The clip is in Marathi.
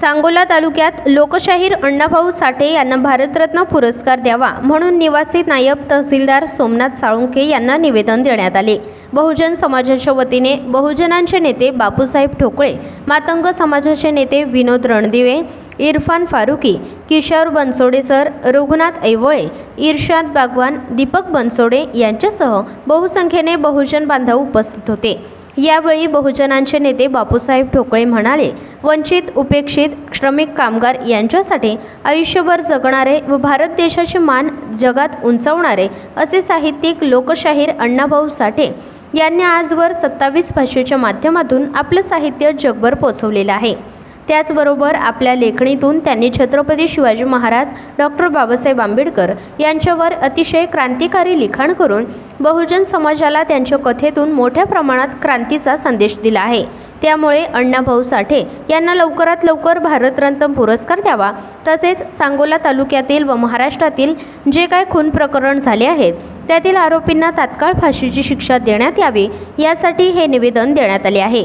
सांगोला तालुक्यात लोकशाहीर अण्णाभाऊ साठे यांना भारतरत्न पुरस्कार द्यावा म्हणून निवासी नायब तहसीलदार सोमनाथ साळुंके यांना निवेदन देण्यात आले. बहुजन समाजाच्या वतीने बहुजनांचे नेते बापूसाहेब ठोकळे मातंग समाजाचे नेते विनोद रणदिवे इरफान फारुकी किशोर बनसोडे सर रघुनाथ ऐवळे इर्शाद बागवान दीपक बनसोडे यांच्यासह बहुसंख्येने बहुजन बांधव उपस्थित होते. यावेळी बहुजनांचे नेते बापूसाहेब ठोकळे म्हणाले वंचित उपेक्षित श्रमिक कामगार यांच्यासाठी आयुष्यभर जगणारे व भारत देशाची मान जगात उंचावणारे असे साहित्यिक लोकशाहीर अण्णाभाऊ साठे यांनी आजवर सत्तावीस भाषेच्या माध्यमातून आपलं साहित्य जगभर पोचवलेलं आहे. त्याचबरोबर आपल्या लेखणीतून त्यांनी छत्रपती शिवाजी महाराज डॉक्टर बाबासाहेब आंबेडकर यांच्यावर अतिशय क्रांतिकारी लिखाण करून बहुजन समाजाला त्यांच्या कथेतून मोठ्या प्रमाणात क्रांतीचा संदेश दिला आहे. त्यामुळे अण्णाभाऊ साठे यांना लवकरात लवकर भारतरत्न पुरस्कार द्यावा. तसेच सांगोला तालुक्यातील व महाराष्ट्रातील जे काय खून प्रकरण झाले आहेत त्यातील आरोपींना तात्काळ फाशीची शिक्षा देण्यात यावी यासाठी हे निवेदन देण्यात आले आहे.